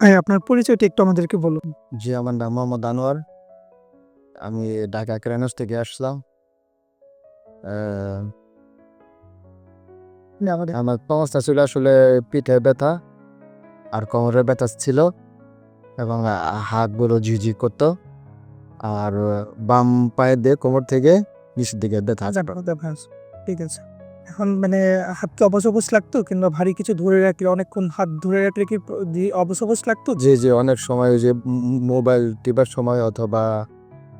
হ্যাঁ আপনার পরিচয়টা একটু আমাদেরকে বলুন। জি আমার নাম মোহাম্মদ আনোয়ার। আমি ঢাকা ক্রেনস থেকে আসলাম। আমার সমস্যা ছিল আসলে পিঠে ব্যথা আর কোমরের ব্যথা ছিল এবং হাতগুলো ঝিঝি করতো আর বাম পায়ে দিয়ে কোমর থেকে নিচের দিকে ব্যথা আচ্ছা, ঠিক আছে। এখন মানে হাতকে অবশ অবশ লাগতো কিংবা ভারী কিছু ধরে রাখলে অনেকক্ষণ হাত ধরে রাখলে কি অবশ লাগতো? যে যে অনেক সময় ওই যে মোবাইল টিপার সময় অথবা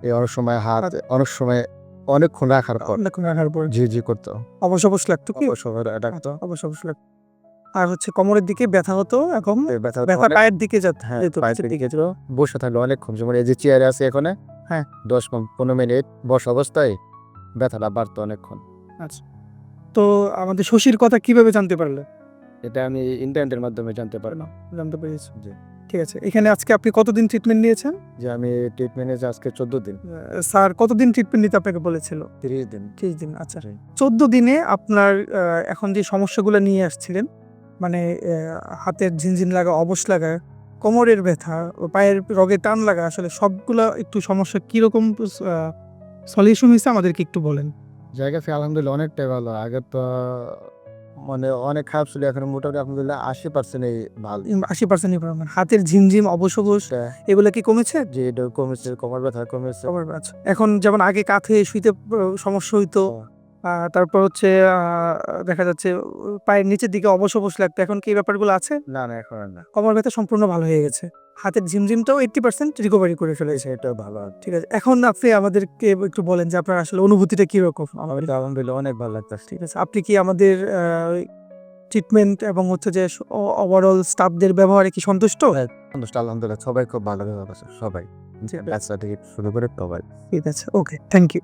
এই অনেক সময় হাত অনেক সময় অনেকক্ষণ রাখার পর। অনেকক্ষণ রাখার পর। ঝিঝি করতো। অবশ অবশ লাগতো কি? অবশ্য ডাকতো অবশ অবশ লাগতো। আর হচ্ছে কোমরের দিকে ব্যথা হতো এখন? ব্যথা পায়ের দিকে যেত হ্যাঁ যেত, পায়ের নিচের দিকে। ছিল বসে থাকলে অনেকক্ষণ যেমন এই যে চেয়ারে আছে এখানে হ্যাঁ। দশ পন- পনেরো মিনিট বসা অবস্থায় ব্যথাটা বাড়তো অনেকক্ষণ। তো আমাদের শশীর কথা কীভাবে জানতে পারলে? এটা আমি ইন্টারনেটের মাধ্যমে জানতে পারলাম। জানতে পেরেছি। জি। ঠিক আছে এখানে আজকে আপনি কতদিন ট্রিটমেন্ট নিয়েছেন? যে আমি ট্রিটমেন্টে আজকে চোদ্দ দিন। স্যার কতদিন ট্রিটমেন্ট নিতে আপনাকে বলেছিল? তিরিশ দিন। ত্রিশ দিন আচ্ছা। চোদ্দ দিনে আপনার এখন যে সমস্যাগুলো নিয়ে আসছিলেন মানে হাতের ঝিনঝিন লাগা অবশ লাগা কোমরের ব্যথা পায়ের রগে টান লাগা আসলে সবগুলো একটু সমস্যা কীরকম সলিউশন হয়েছে আমাদেরকে একটু বলেন। জায়গা ফি আলহামদুলিল্লাহ অনেকটাই ভালো। আগে তো মানে অনেক খারাপ ছিল এখন মোটামুটি আলহামদুলিল্লাহ আশি পার্সেন্ট ভালো। আশি পার্সেন্টই পার্সেন্ট হাতের ঝিমঝিম অবশ এগুলো কি কমেছে? যে এটা কমেছে কোমর ব্যথা কমেছে। কোমর ব্যথা। এখন যেমন আগে কাঁথে শুইতে সমস্যা হইতো তারপর হচ্ছে আহ, দেখা যাচ্ছে পায়ের নিচের দিকে অবশ অবশ লাগতো। এখন কি ব্যাপারগুলো আছে? না না এখন না। কোমর ব্যথা সম্পূর্ণ ভালো হয়ে গেছে। হাতের ঝিমঝিমটাও এইট্টি পার্সেন্ট রিকভারি করে ফেলেছে। এটা ভালো। ঠিক আছে এখন আপনি আমাদেরকে একটু বলেন যে আপনার আসলে অনুভূতিটা কীরকম? আমার তো আলহামদুলিল্লাহ অনেক ভালো লাগতেছে। ঠিক আছে আপনি কি আমাদের ট্রিটমেন্ট এবং হচ্ছে যে ওভারঅল স্টাফদের ব্যবহারে কি সন্তুষ্ট? সন্তুষ্ট আলহামদুলিল্লাহ। সবাই খুব ভালো ব্যবহার আছে সবাই। ঠিক বাচ্চা থেকে শুরু করে সবাই। ঠিক আছে ওকে থ্যাংক ইউ